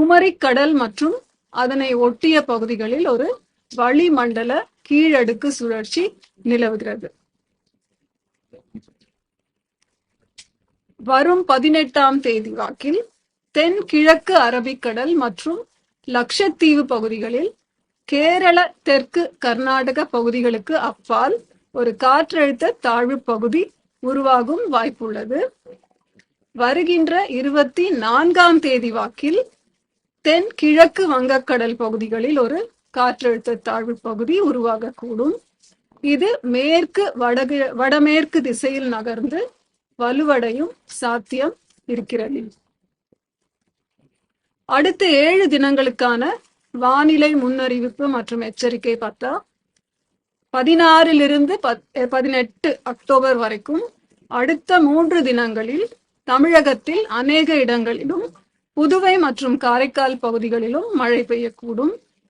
குமரிக்கடல் மற்றும் அதனை ஒட்டிய பகுதிகளில் ஒரு வளிமண்டல கீழடுக்கு சுழற்சி நிலவுகிறது. வரும் பதினெட்டாம் தேதி வாக்கில் தென் கிழக்கு அரபிக்கடல் மற்றும் லட்சத்தீவு பகுதிகளில் கேரள தெற்கு கர்நாடக பகுதிகளுக்கு அப்பால் ஒரு காற்றழுத்த தாழ்வு பகுதி உருவாகும் வாய்ப்புள்ளது. வருகின்ற இருபத்தி நான்காம் தேதி வாக்கில் தென் கிழக்கு வங்கக்கடல் பகுதிகளில் ஒரு காற்றழுத்த தாழ்வு பகுதி உருவாகக்கூடும். இது மேற்கு வடகு வடமேற்கு திசையில் நகர்ந்து வலுவடையும் சாத்தியம் இருக்கிறது. அடுத்த ஏழு தினங்களுக்கான வானிலை முன்னறிவிப்பு மற்றும் எச்சரிக்கை பார்த்தா பதினாறிலிருந்து பதினெட்டு அக்டோபர் வரைக்கும் அடுத்த மூன்று தினங்களில் தமிழகத்தில் அநேக இடங்களிலும் புதுவை மற்றும் காரைக்கால் பகுதிகளிலும் மழை பெய்யக்கூடும்.